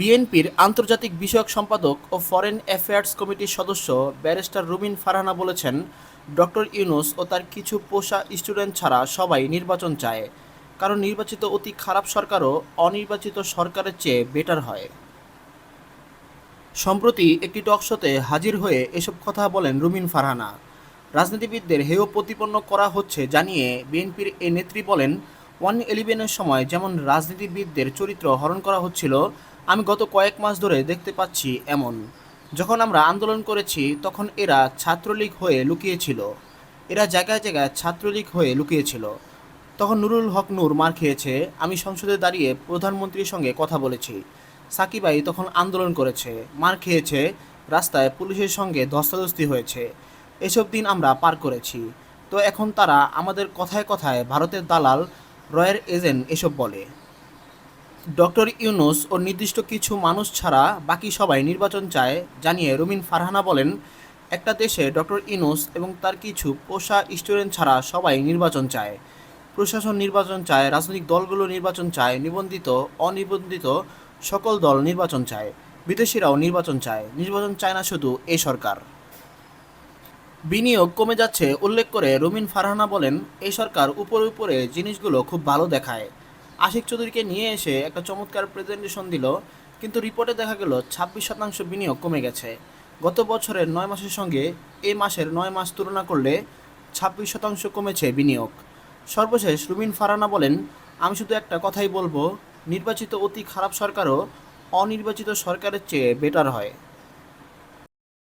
বিএনপির আন্তর্জাতিক বিষয়ক সম্পাদক ও ফরেন অ্যাফেয়ার্স কমিটির সদস্য ব্যারিস্টার রুবিন ফারহানা বলেছেন, ডক্টর ইউনুস ও তার কিছু পোষা স্টুডেন্ট ছাড়া সবাই নির্বাচন চায়। কারণ নির্বাচিত অতি খারাপ সরকারও অনির্বাচিত সরকারের চেয়ে বেটার হয়। সম্প্রতি একটি টক শোতে হাজির হয়ে এসব কথা বলেন রুমিন ফারহানা। রাজনীতিবিদদের হেয় প্রতিপন্ন করা হচ্ছে জানিয়ে বিএনপির এ নেত্রী বলেন, ওয়ান ইলেভেনের সময় যেমন রাজনীতিবিদদের চরিত্র হরণ করা হচ্ছিল আমি গত কয়েক মাস ধরে দেখতে পাচ্ছি এমন। যখন আমরা আন্দোলন করেছি, তখন এরা ছাত্রলীগ হয়ে লুকিয়েছিল। এরা জায়গায় জায়গায় ছাত্রলীগ হয়ে লুকিয়েছিল। তখন নুরুল হক নূর মার খেয়েছে। আমি সংসদে দাঁড়িয়ে প্রধানমন্ত্রীর সঙ্গে কথা বলেছি। সাকিবাই তখন আন্দোলন করেছে। মার খেয়েছে। রাস্তায় পুলিশের সঙ্গে ধস্তাধস্তি হয়েছে। এসব দিন আমরা পার করেছি। তো এখন তারা আমাদের কথায় কথায় ভারতের দালাল, রয়ের এজেন্ট এসব বলে। ডক্টর ইউনুস ও নির্দিষ্ট কিছু মানুষ ছাড়া বাকি সবাই নির্বাচন চায় জানিয়ে রুমিন ফারহানা বলেন, একটা দেশে ডক্টর ইউনুস এবং তার কিছু পোষা স্টুডেন্ট ছাড়া সবাই নির্বাচন চায়। প্রশাসন নির্বাচন চায়, রাজনৈতিক দলগুলো নির্বাচন চায়, নিবন্ধিত, অনিবন্ধিত সকল দল নির্বাচন চায়, বিদেশিরাও নির্বাচন চায়। নির্বাচন চায় না শুধু এ সরকার। বিনিয়োগ কমে যাচ্ছে, উল্লেখ করে রুমিন ফারহানা বলেন এই সরকার উপরে উপরে জিনিসগুলো খুব ভালো দেখায়। আশিক চৌধুরীকে নিয়ে এসে একটা চমৎকার প্রেজেন্টেশন দিল, কিন্তু রিপোর্টে দেখা গেল ছাব্বিশ শতাংশ বিনিয়োগ কমে গেছে। গত বছরের নয় মাসের সঙ্গে এই মাসের নয় মাস তুলনা করলে ছাব্বিশ শতাংশ কমেছে বিনিয়োগ। সর্বশেষ রুমিন ফারানা বলেন, আমি শুধু একটা কথাই বলব, নির্বাচিত অতি খারাপ সরকারও অনির্বাচিত সরকারের চেয়ে বেটার হয়।